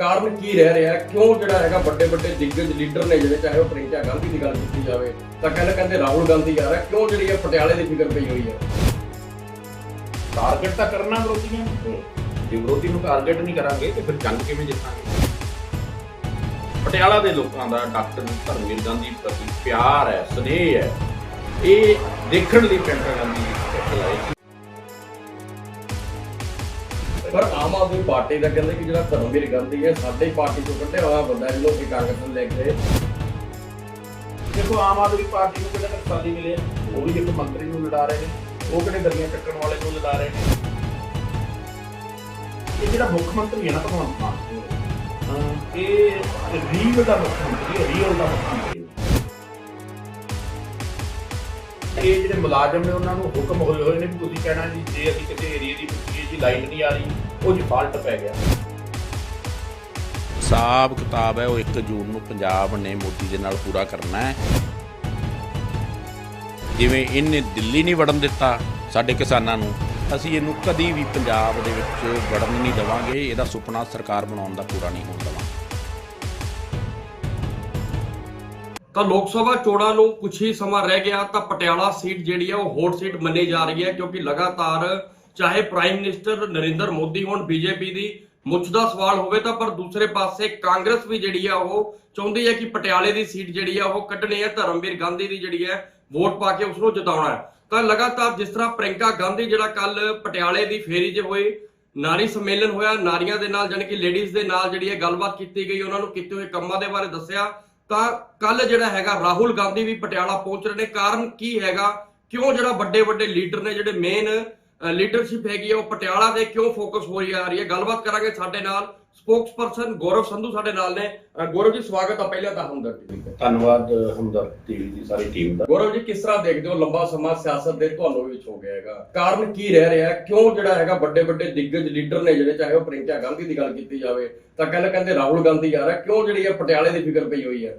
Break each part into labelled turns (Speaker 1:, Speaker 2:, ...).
Speaker 1: ਕਾਰਨ ਕੀ ਰਹਿ ਰਿਹਾ ਕਿਉਂ ਜਿਹੜਾ ਹੈਗਾ ਵੱਡੇ ਵੱਡੇ ਦਿੱਗਜ ਲੀਡਰ ਨੇ ਜਿਹੜੇ ਚਾਹੇ ਉਹ ਪ੍ਰਿੰਕਾ ਗਾਂਧੀ ਦੀ ਗੱਲ ਕੀਤੀ ਜਾਵੇ ਤਾਂ ਕਹਿੰਦੇ ਕਹਿੰਦੇ ਰਾਹੁਲ ਗਾਂਧੀ ਆ ਰਿਹਾ ਕਿਉਂ ਜਿਹੜੀ ਇਹ ਪਟਿਆਲੇ ਦੀ ਫਿਕਰ ਪਈ ਹੋਈ ਹੈ?
Speaker 2: ਟਾਰਗੇਟ ਤਾਂ ਕਰਨਾ ਵਿਰੋਧੀਆਂ ਨੂੰ। ਜੇ ਵਿਰੋਧੀ ਨੂੰ ਟਾਰਗੇਟ ਨਹੀਂ ਕਰਾਂਗੇ ਤੇ ਫਿਰ ਜੰਗ ਕਿਵੇਂ ਜਿੱਤਾਂਗੇ? ਪਟਿਆਲਾ ਦੇ ਲੋਕਾਂ ਦਾ ਡਾਕਟਰ ਧਰਮਵੀਰ ਗਾਂਧੀ ਪ੍ਰਤੀ ਪਿਆਰ ਹੈ ਸਨੇਹ ਹੈ। ਇਹ ਦੇਖਣ ਲਈ ਪ੍ਰਿੰਕਾ ਗਾਂਧੀ ਦੀ ਸੀ।
Speaker 1: ਪਰ ਆਮ ਆਦਮੀ ਪਾਰਟੀ ਦਾ ਕਹਿੰਦੇ ਕਿ ਜਿਹੜਾ ਧਰਮਵੀਰ ਗਾਂਧੀ ਹੈ, ਸਾਡੇ ਹੀ ਪਾਰਟੀ ਤੋਂ ਕੱਢਿਆ ਹੋਇਆ ਬੰਦਾ ਜਿਹਨੂੰ ਕਿ ਕਾਂਗਰਸ ਨੂੰ ਲੈ ਕੇ।
Speaker 2: ਦੇਖੋ, ਆਮ ਆਦਮੀ ਪਾਰਟੀ ਨੂੰ ਕਿਹੜਾ ਟਕਸਾਲੀ ਮਿਲੇ ਉਹ ਵੀ ਇੱਕ ਮੰਤਰੀ ਨੂੰ ਲੜਾ ਰਹੇ ਨੇ, ਉਹ ਕਿਹੜੇ ਦਲੀਆਂ ਚੱਕਣ ਵਾਲੇ ਨੂੰ ਲੜਾ ਰਹੇ ਨੇ। ਇਹ ਜਿਹੜਾ ਮੁੱਖ ਮੰਤਰੀ ਹੈ ਨਾ, ਭਗਵੰਤ ਮਾਨ ਇਹ ਰੀਅਲ ਦਾ ਮੁੱਖ ਮੰਤਰੀ ਰੀਅਲ ਦਾ ਮੁੱਖ ਮੰਤਰੀ ਇਹ ਜਿਹੜੇ ਮੁਲਾਜ਼ਮ ਨੇ, ਉਹਨਾਂ ਨੂੰ ਹੁਕਮ ਹੋਏ ਕਹਿਣਾ ਜੀ? ਜੇ ਅਸੀਂ ਕਿਸੇ ਏਰੀਆ ਦੀ ਪੁੱਛੀਏ ਜੀ, ਲਾਈਟ ਨਹੀਂ ਆ ਰਹੀ, ਉਹ ਜੀ ਫਾਲਟ ਪੈ ਗਿਆ।
Speaker 3: ਹਿਸਾਬ ਕਿਤਾਬ ਹੈ, ਉਹ 1 ਜੂਨ ਨੂੰ ਪੰਜਾਬ ਨੇ ਮੋਦੀ ਦੇ ਨਾਲ ਪੂਰਾ ਕਰਨਾ ਹੈ। ਜਿਵੇਂ ਇਹਨੇ ਦਿੱਲੀ ਨਹੀਂ ਵੜਨ ਦਿੱਤਾ ਸਾਡੇ ਕਿਸਾਨਾਂ ਨੂੰ, ਅਸੀਂ ਇਹਨੂੰ ਕਦੀ ਵੀ ਪੰਜਾਬ ਦੇ ਵਿੱਚ ਵੜਨ ਨਹੀਂ ਦੇਵਾਂਗੇ। ਇਹਦਾ ਸੁਪਨਾ ਸਰਕਾਰ ਬਣਾਉਣ ਦਾ ਪੂਰਾ ਨਹੀਂ ਹੋਣ ਦੇਵਾਂਗੇ।
Speaker 1: ਤਾਂ ਲੋਕ ਸਭਾ ਚੋਣਾਂ ਨੂੰ ਕੁਝ ਹੀ ਸਮਾਂ ਰਹਿ ਗਿਆ ਤਾਂ ਪਟਿਆਲਾ ਸੀਟ ਜਿਹੜੀ ਹੈ ਉਹ ਹੌਟ ਸੀਟ ਮੰਨੀ ਜਾ ਰਹੀ ਹੈ ਕਿਉਂਕਿ ਲਗਾਤਾਰ ਚਾਹੇ ਪ੍ਰਾਈਮ ਮਿਨਿਸਟਰ ਨਰਿੰਦਰ ਮੋਦੀ ਹੋਣ, ਬੀਜੇਪੀ ਦੀ ਮੁੱਛ ਦਾ ਸਵਾਲ ਹੋਵੇ ਤਾਂ ਪਰ ਦੂਸਰੇ ਪਾਸੇ ਕਾਂਗਰਸ ਵੀ ਜਿਹੜੀ ਆ ਉਹ ਚਾਹੁੰਦੀ ਹੈ ਕਿ ਪਟਿਆਲੇ ਦੀ ਸੀਟ ਜਿਹੜੀ ਆ ਉਹ ਕੱਢਣੀ ਹੈ, ਧਰਮਵੀਰ ਗਾਂਧੀ ਦੀ ਜਿਹੜੀ ਹੈ ਵੋਟ ਪਾ ਕੇ ਉਸ ਨੂੰ ਜਿਤਾਉਣਾ ਹੈ। ਤਾਂ ਲਗਾਤਾਰ ਜਿਸ ਤਰ੍ਹਾਂ ਪ੍ਰਿੰਕਾ ਗਾਂਧੀ ਜਿਹੜਾ ਕੱਲ ਪਟਿਆਲੇ ਦੀ ਫੇਰੀ 'ਚ ਹੋਏ, ਨਾਰੀ ਸੰਮੇਲਨ ਹੋਇਆ, ਨਾਰੀਆਂ ਦੇ ਨਾਲ ਜਾਣੀ ਕਿ ਲੇਡੀਜ਼ ਦੇ ਨਾਲ ਜਿਹੜੀ ਹੈ ਗੱਲਬਾਤ ਕੀਤੀ ਗਈ, ਉਹਨਾਂ ਨੂੰ ਕੀਤੇ ਹੋਏ ਕੰਮਾਂ ਦੇ ਬਾਰੇ ਦੱਸਿਆ ਤਾਂ ਕੱਲ ਜਿਹੜਾ ਹੈਗਾ ਰਾਹੁਲ ਗਾਂਧੀ ਵੀ ਪਟਿਆਲਾ ਪਹੁੰਚ ਰਹੇ ਨੇ। ਕਾਰਨ ਕੀ ਹੈਗਾ? ਕਿਉਂ ਜਿਹੜਾ ਵੱਡੇ ਵੱਡੇ ਲੀਡਰ ਨੇ ਜਿਹੜੇ ਮੇਨ ਲੀਡਰਸ਼ਿਪ ਹੈਗੀ ਆ ਉਹ ਪਟਿਆਲਾ ਦੇ ਕਿਉਂ ਫੋਕਸ ਹੋ ਰਹੀ ਆ ਰਹੀ ਹੈ? ਗੱਲਬਾਤ ਕਰਾਂਗੇ ਸਾਡੇ ਨਾਲ ਸਪੋਕਸਪਰਸਨ ਗੌਰਵ ਸੰਧੂ ਸਾਡੇ ਨਾਲ ਨੇ। ਗੌਰਵ ਜੀ ਸਵਾਗਤ ਆ ਪਹਿਲਾਂ ਤਾਂ ਹਮਦਰ ਜੀ।
Speaker 2: ਧੰਨਵਾਦ ਹਮਦਰ ਟੀਵੀ ਦੀ ਸਾਰੀ ਟੀਮ ਦਾ।
Speaker 1: ਗੌਰਵ ਜੀ ਕਿਸ ਤਰ੍ਹਾਂ ਦੇਖਦੇ ਹੋ ਲੰਬਾ ਸਮਾਂ ਸਿਆਸਤ ਦੇ ਤੁਹਾਨੂੰ ਵਿੱਚ ਹੋ ਗਿਆ ਹੈਗਾ? ਕਾਰਨ ਕੀ ਰਹਿ ਰਿਹਾ ਕਿਉਂ ਜਿਹੜਾ ਹੈਗਾ ਵੱਡੇ ਵੱਡੇ ਦਿੱਗਜ ਲੀਡਰ ਨੇ ਜਿਹੜੇ ਚਾਹੇ ਉਹ ਪ੍ਰਿੰਕਾ ਗਾਂਧੀ ਦੀ ਗੱਲ ਕੀਤੀ ਜਾਵੇ ਤਾਂ ਕਹਿੰਦੇ ਕਹਿੰਦੇ ਰਾਹੁਲ ਗਾਂਧੀ ਆ ਰਿਹਾ। ਕਿਉਂ ਜਿਹੜੀ ਇਹ ਪਟਿਆਲੇ ਦੀ ਫਿਕਰ ਪਈ ਹੋਈ ਹੈ?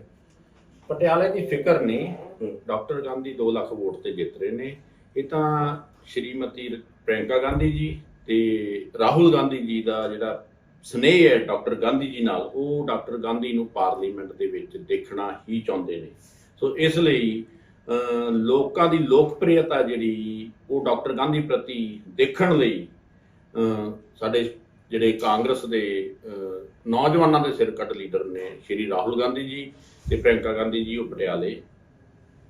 Speaker 2: ਪਟਿਆਲੇ ਦੀ ਫਿਕਰ ਨਹੀਂ।
Speaker 1: ਹੂੰ।
Speaker 2: ਡਾਕਟਰ ਗਾਂਧੀ 2 ਲੱਖ ਵੋਟ ਤੇ ਜਿੱਤ ਰਹੇ ਨੇ। ਇਹ ਤਾਂ ਸ਼੍ਰੀਮਤੀ ਪ੍ਰਿਯੰਕਾ ਗਾਂਧੀ ਜੀ ਤੇ ਰਾਹੁਲ ਗਾਂਧੀ ਜੀ ਦਾ ਜਿਹੜਾ ਸਨੇਹ ਹੈ ਡਾਕਟਰ ਗਾਂਧੀ ਜੀ ਨਾਲ ਉਹ ਡਾਕਟਰ ਗਾਂਧੀ ਨੂੰ ਪਾਰਲੀਮੈਂਟ ਦੇ ਵਿੱਚ ਦੇਖਣਾ ਹੀ ਚਾਹੁੰਦੇ ਨੇ। ਸੋ ਇਸ ਲਈ ਲੋਕਾਂ ਦੀ ਲੋਕਪ੍ਰਿਯਤਾ ਜਿਹੜੀ ਉਹ ਡਾਕਟਰ ਗਾਂਧੀ ਪ੍ਰਤੀ ਦੇਖਣ ਲਈ ਸਾਡੇ ਜਿਹੜੇ ਕਾਂਗਰਸ ਦੇ ਨੌਜਵਾਨਾਂ ਦੇ ਸਿਰ ਕੱਟ ਲੀਡਰ ਨੇ ਸ਼੍ਰੀ ਰਾਹੁਲ ਗਾਂਧੀ ਜੀ। ਤੇ ਪ੍ਰਿਯੰਕਾ ਗਾਂਧੀ ਜੀ ਉਹ ਪਟਿਆਲੇ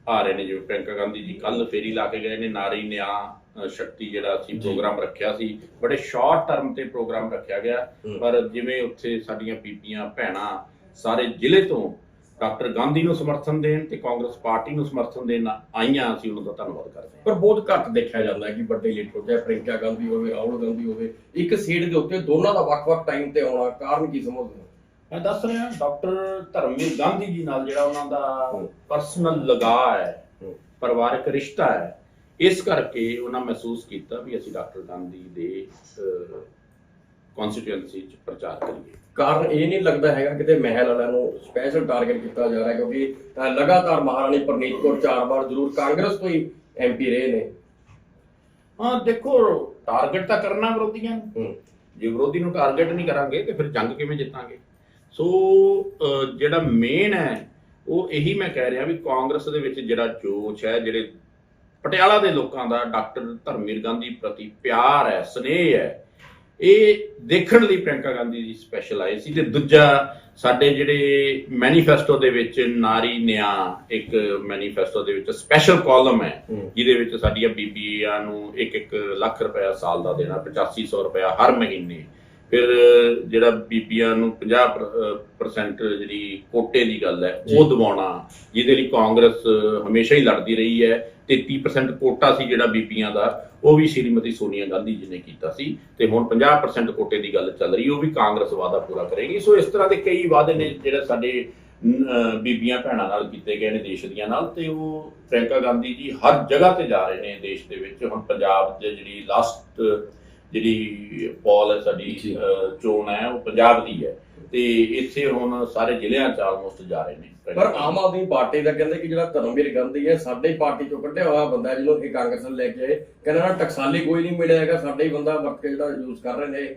Speaker 2: ਆ ਰਹੇ ਨੇ ਜਿਵੇਂ ਪ੍ਰਿਯੰਕਾ ਗਾਂਧੀ ਜੀ ਕੱਲ ਫੇਰੀ ਲਾ ਕੇ ਗਏ ਨੇ ਨਾਰੀ ਨਿਆਂ ਸ਼ਕਤੀ ਜਿਹੜਾ ਸੀ ਪ੍ਰੋਗਰਾਮ ਰੱਖਿਆ ਸੀ ਬੜੇ ਸ਼ਾਰਟ ਟਰਮ ਤੇ ਪ੍ਰੋਗਰਾਮ ਰੱਖਿਆ ਗਿਆ। ਪਰ ਜਿਵੇਂ ਉੱਥੇ ਸਾਡੀਆਂ ਬੀਬੀਆਂ ਭੈਣਾਂ ਸਾਰੇ ਜ਼ਿਲ੍ਹੇ ਤੋਂ ਡਾਕਟਰ ਗਾਂਧੀ ਨੂੰ ਸਮਰਥਨ ਦੇਣ ਤੇ ਕਾਂਗਰਸ ਪਾਰਟੀ ਨੂੰ ਸਮਰਥਨ ਦੇਣ ਆਈਆਂ ਅਸੀਂ ਉਹਨਾਂ ਦਾ ਧੰਨਵਾਦ ਕਰਦੇ ਹਾਂ।
Speaker 1: ਪਰ ਬਹੁਤ ਘੱਟ ਦੇਖਿਆ ਜਾਂਦਾ ਹੈ ਕਿ ਵੱਡੇ ਲੀਡਰ ਚਾਹੇ ਪ੍ਰਿੰਕਾ ਗਾਂਧੀ ਹੋਵੇ ਰਾਹੁਲ ਗਾਂਧੀ ਹੋਵੇ ਇੱਕ ਸੀਟ ਦੇ ਉੱਤੇ ਦੋਨਾਂ ਦਾ ਵੱਖ-ਵੱਖ ਟਾਈਮ ਤੇ ਆਉਣਾ ਕਾਰਨ ਕੀ ਸਮਝਦੇ ਹੋ?
Speaker 2: ਮੈਂ ਦੱਸ ਰਿਹਾ ਡਾਕਟਰ ਧਰਮਵੀਰ ਗਾਂਧੀ ਜੀ ਨਾਲ ਜਿਹੜਾ ਉਹਨਾਂ ਦਾ। ਪਰਸਨਲ ਲਗਾਅ ਹੈ। ਪਰਿਵਾਰਕ ਰਿਸ਼ਤਾ ਹੈ ਇਸ ਕਰਕੇ ਉਹਨਾਂ ਮਹਿਸੂਸ ਕੀਤਾ ਵੀ ਅਸੀਂ ਡਾਕਟਰ ਗਾਂਧੀ ਦੇ ਕਨਸਟੀਟੂਐਂਸੀ ਚ ਪ੍ਰਚਾਰ ਕਰੀਏ
Speaker 1: ਕਾਰਨ ਇਹ ਨਹੀਂ ਲੱਗਦਾ ਹੈਗਾ ਕਿਤੇ ਮਹਿਲ ਵਾਲਿਆਂ ਨੂੰ ਸਪੈਸ਼ਲ ਟਾਰਗੇਟ ਕੀਤਾ ਜਾ ਰਿਹਾ ਕਿਉਂਕਿ ਲਗਾਤਾਰ ਮਹਾਰਾਣੀ ਪ੍ਰਨੀਤ ਕੌਰ ਚਾਰ ਵਾਰ ਜ਼ਰੂਰ ਕਾਂਗਰਸ ਤੋਂ ਹੀ ਐਮਪੀ ਰਹੇ ਨੇ
Speaker 2: ਹਾਂ ਦੇਖੋ ਟਾਰਗੇਟ ਤਾਂ ਕਰਨਾ ਵਿਰੋਧੀਆਂ ਨੂੰ। ਜੇ ਵਿਰੋਧੀ ਨੂੰ ਟਾਰਗੇਟ ਨਹੀਂ ਕਰਾਂਗੇ ਤੇ ਫਿਰ ਜੰਗ ਕਿਵੇਂ ਜਿੱਤਾਂਗੇ ਸੋ ਜਿਹੜਾ ਮੇਨ ਹੈ ਉਹ ਇਹੀ ਮੈਂ ਕਹਿ ਰਿਹਾ ਵੀ ਕਾਂਗਰਸ ਦੇ ਵਿੱਚ ਜਿਹੜਾ ਜੋਸ਼ ਹੈ ਜਿਹੜੇ ਪਟਿਆਲਾ ਦੇ ਲੋਕਾਂ ਦਾ ਡਾਕਟਰ ਧਰਮਵੀਰ ਗਾਂਧੀ ਪ੍ਰਤੀ ਪਿਆਰ ਹੈ ਸਨੇਹ ਹੈ ਇਹ ਦੇਖਣ ਲਈ ਪ੍ਰਿਯੰਕਾ ਗਾਂਧੀ ਜੀ ਸਪੈਸ਼ਲ ਆਏ ਸੀ ਤੇ ਦੂਜਾ ਸਾਡੇ ਜਿਹੜੇ ਮੈਨੀਫੈਸਟੋ ਦੇ ਵਿੱਚ ਨਾਰੀ ਨਿਆਂ ਇੱਕ ਮੈਨੀਫੈਸਟੋ ਦੇ ਵਿੱਚ ਸਪੈਸ਼ਲ ਕਾਲਮ ਹੈ ਜਿਹਦੇ ਵਿੱਚ ਸਾਡੀਆਂ ਬੀਬੀਆਂ ਨੂੰ 1-1 ਲੱਖ ਰੁਪਇਆ ਸਾਲ ਦਾ ਦੇਣਾ 8500 ਰੁਪਇਆ ਹਰ ਮਹੀਨੇ। ਫਿਰ ਜਿਹੜਾ ਬੀਬੀਆਂ ਨੂੰ 50% ਜਿਹੜੀ ਕੋਟੇ ਦੀ ਗੱਲ ਹੈ। ਉਹ ਦਿਵਾਉਣਾ ਜਿਹਦੇ ਲਈ ਕਾਂਗਰਸ ਹਮੇਸ਼ਾ ਹੀ ਲੜਦੀ ਰਹੀ ਹੈ 33% ਕੋਟਾ ਸੀ ਜਿਹੜਾ ਬੀਬੀਆਂ ਦਾ ਉਹ ਵੀ ਸ਼੍ਰੀਮਤੀ ਸੋਨੀਆ ਗਾਂਧੀ ਜੀ ਨੇ ਕੀਤਾ ਸੀ ਤੇ ਹੁਣ 50% ਕੋਟੇ ਦੀ ਗੱਲ ਚੱਲ ਰਹੀ ਉਹ ਵੀ ਕਾਂਗਰਸ ਵਾਅਦਾ ਪੂਰਾ ਕਰੇਗੀ ਸੋ ਇਸ ਤਰ੍ਹਾਂ ਦੇ ਕਈ ਵਾਅਦੇ ਨੇ ਜਿਹੜੇ ਸਾਡੇ ਬੀਬੀਆਂ ਭੈਣਾਂ ਨਾਲ ਕੀਤੇ ਗਏ ਨੇ ਦੇਸ਼ ਦੀਆਂ ਨਾਲ ਤੇ ਉਹ ਪ੍ਰਿਯੰਕਾ ਗਾਂਧੀ ਜੀ ਹਰ ਜਗ੍ਹਾ ਤੇ ਜਾ ਰਹੇ ਨੇ ਦੇਸ਼ ਦੇ ਵਿੱਚ ਹੁਣ ਪੰਜਾਬ 'ਚ ਜਿਹੜੀ ਲਾਸਟ ਜਿਹੜੀ ਪੋਲ ਹੈ ਸਾਡੀ ਚੋਣ ਹੈ ਉਹ ਪੰਜਾਬ ਦੀ ਹੈ। ਤੇ ਇੱਥੇ ਹੁਣ ਸਾਰੇ ਜ਼ਿਲ੍ਹਿਆਂ 'ਚ ਆਲਮੋਸਟ ਜਾ ਰਹੇ ਨੇ।
Speaker 1: ਪਰ ਆਮ ਆਦਮੀ ਪਾਰਟੀ ਦਾ ਕਹਿੰਦੇ ਕਿ ਜਿਹੜਾ ਧਰਮਵੀਰ ਗਾਂਧੀ ਹੈ ਸਾਡੇ ਪਾਰਟੀ ਚੋਂ ਕੱਢਿਆ ਹੋਇਆ ਬੰਦਾ ਜਿਹਨੂੰ ਇਹ ਕਾਂਗਰਸ ਨੂੰ ਲੈ ਕੇ ਆਏ। ਕਹਿੰਦਾ ਨਾ ਟਕਸਾਲੀ ਕੋਈ ਨਹੀਂ ਮਿਲਿਆ ਹੈਗਾ ਸਾਡੇ ਹੀ ਬੰਦਾ ਵਰਤ ਕੇ ਜਿਹੜਾ ਯੂਜ਼ ਕਰ ਰਹੇ ਨੇ।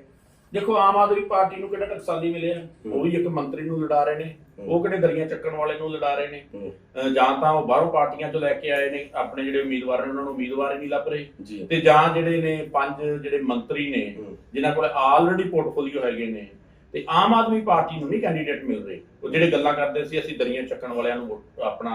Speaker 2: ਦੇਖੋ ਆਮ ਆਦਮੀ ਪਾਰਟੀ ਨੂੰ ਕਿਹੜਾ ਟਕਸਾਲੀ ਮਿਲਿਆ? ਉਹ ਵੀ ਇੱਕ ਮੰਤਰੀ ਨੂੰ ਲੜਾ ਰਹੇ ਨੇ। ਉਹ ਕਿਹੜੇ ਦਰੀਆਂ ਚੱਕਣ ਵਾਲੇ ਨੂੰ ਲੜਾ ਰਹੇ ਨੇ? ਅਹ ਜਾਂ ਤਾਂ ਉਹ ਬਾਹਰੋਂ ਪਾਰਟੀਆਂ ਤੋਂ ਲੈ ਕੇ ਆਏ ਨੇ ਆਪਣੇ ਜਿਹੜੇ ਉਮੀਦਵਾਰ ਨੇ ਉਹਨਾਂ ਨੂੰ ਉਮੀਦਵਾਰ ਹੀ ਨਹੀਂ ਲੱਭ ਰਹੇ।
Speaker 1: ਜੀ।
Speaker 2: ਤੇ ਜਾਂ ਜਿਹੜੇ ਨੇ ਪੰਜ ਜਿਹੜੇ ਮੰਤਰੀ ਨੇ
Speaker 1: ਹੂੰ।
Speaker 2: ਜਿਨ੍ਹਾਂ ਕੋਲ ਆਲਰੇਡੀ ਪੋਰਟਫੋਲੀਓ ਹੈਗੇ ਨੇ ਤੇ ਆਮ ਆਦਮੀ ਪਾਰਟੀ ਨੂੰ ਨਹੀਂ ਕੈਂਡੀਡੇਟ ਮਿਲ ਰਹੇ। ਉਹ ਜਿਹੜੇ ਗੱਲਾਂ ਕਰਦੇ ਸੀ ਅਸੀਂ ਦਰੀਆਂ ਚੱਕਣ ਵਾਲਿਆਂ ਨੂੰ ਆਪਣਾ